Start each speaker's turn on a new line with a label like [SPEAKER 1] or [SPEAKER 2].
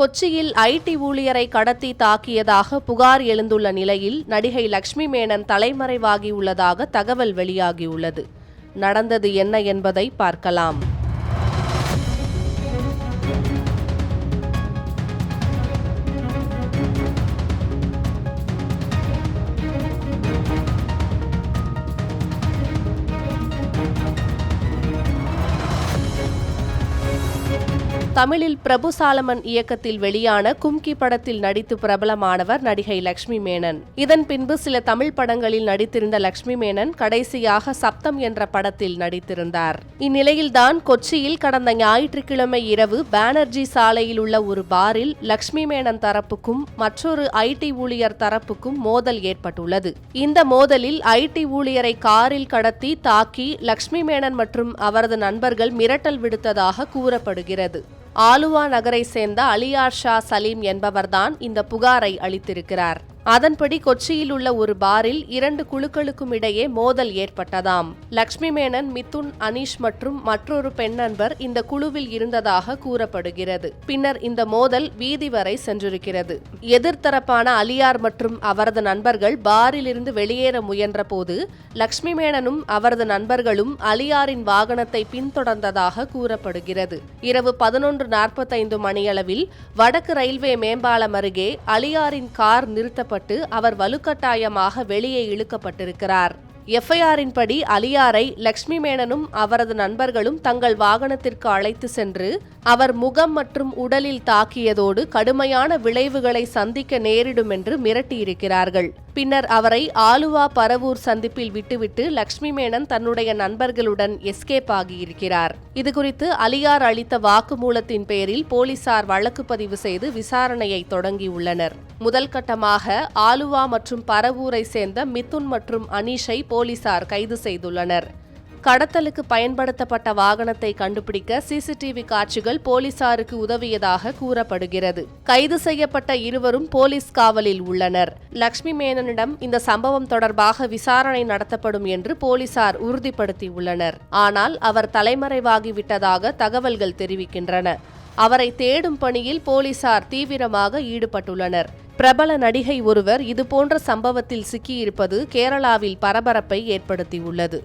[SPEAKER 1] கொச்சியில் ஐடி ஊழியரை கடத்தி தாக்கியதாக புகார் எழுந்துள்ள நிலையில் நடிகை லக்ஷ்மி மேனன் தலைமறைவாகியுள்ளதாக தகவல் வெளியாகியுள்ளது. நடந்தது என்ன என்பதை பார்க்கலாம். தமிழில் பிரபு சாலமன் இயக்கத்தில் வெளியான கும்கி படத்தில் நடித்து பிரபலமானவர் நடிகை லக்ஷ்மி மேனன். இதன் பின்பு சில தமிழ் படங்களில் நடித்திருந்த லக்ஷ்மி மேனன் கடைசியாக சப்தம் என்ற படத்தில் நடித்திருந்தார். இந்நிலையில்தான் கொச்சியில் கடந்த ஞாயிற்றுக்கிழமை இரவு பானர்ஜி சாலையில் உள்ள ஒரு பாரில் லக்ஷ்மி மேனன் தரப்புக்கும் மற்றொரு ஐடி ஊழியர் தரப்புக்கும் மோதல் ஏற்பட்டுள்ளது. இந்த மோதலில் ஐடி ஊழியரை காரில் கடத்தி தாக்கி லக்ஷ்மி மேனன் மற்றும் அவரது நண்பர்கள் மிரட்டல் விடுத்ததாக கூறப்படுகிறது. ஆலுவா நகரை சேர்ந்த அலியார் ஷா சலீம் என்பவர்தான் இந்த புகாரை அளித்திருக்கிறார். அதன்படி கொச்சியில் உள்ள ஒரு பாரில் இரண்டு குழுக்களுக்கும் இடையே மோதல் ஏற்பட்டதாம். லக்ஷ்மி மேனன் மிதுன் அனீஷ் மற்றும் மற்றொரு பெண் நண்பர் இந்த குழுவில் இருந்ததாக கூறப்படுகிறது. பின்னர் இந்த மோதல் வீதி வரை சென்றிருக்கிறது. எதிர்த்தரப்பான அலியார் மற்றும் அவரது நண்பர்கள் பாரில் இருந்து வெளியேற முயன்ற போது லக்ஷ்மி மேனனும் அவரது நண்பர்களும் அலியாரின் வாகனத்தை பின்தொடர்ந்ததாக கூறப்படுகிறது. இரவு பதினொன்று நாற்பத்தைந்து மணியளவில் வடக்கு ரயில்வே மேம்பாலம் அருகே அலியாரின் கார் நிறுத்தப்பட்டு அவர் வலுக்கட்டாயமாக வெளியே இழுக்கப்பட்டிருக்கிறார். எஃப்ஐஆரின் படி அலியாரை லக்ஷ்மி மேனனும் அவரது நண்பர்களும் தங்கள் வாகனத்திற்கு அழைத்து சென்று அவர் முகம் மற்றும் உடலில் தாக்கியதோடு கடுமையான விளைவுகளை சந்திக்க நேரிடும் என்று மிரட்டியிருக்கிறார்கள். பின்னர் அவரை ஆலுவா பரவூர் சந்திப்பில் விட்டுவிட்டு லக்ஷ்மி மேனன் தன்னுடைய நண்பர்களுடன் எஸ்கேப் ஆகியிருக்கிறார். இதுகுறித்து அலியார் அளித்த வாக்குமூலத்தின் பேரில் போலீசார் வழக்கு பதிவு செய்து விசாரணையை தொடங்கியுள்ளனர். முதல் கட்டமாக ஆலுவா மற்றும் பரவூரை சேர்ந்த மிதுன் மற்றும் அனீஷை போலீசார் கைது செய்துள்ளனர். கடத்தலுக்கு பயன்படுத்தப்பட்ட வாகனத்தை கண்டுபிடிக்க சிசிடிவி காட்சிகள் போலீசாருக்கு உதவியதாக கூறப்படுகிறது. கைது செய்யப்பட்ட இருவரும் போலீஸ் காவலில் உள்ளனர். லக்ஷ்மி மேனனிடம் இந்த சம்பவம் தொடர்பாக விசாரணை நடத்தப்படும் என்று போலீசார் உறுதிப்படுத்தியுள்ளனர் ஆனால் அவர் தலைமறைவாகிவிட்டதாக தகவல்கள் தெரிவிக்கின்றன. அவரை தேடும் பணியில் போலீசார் தீவிரமாக ஈடுபட்டுள்ளனர். பிரபல நடிகை ஒருவர் இதுபோன்ற சம்பவத்தில் சிக்கியிருப்பது கேரளாவில் பரபரப்பை ஏற்படுத்தியுள்ளது.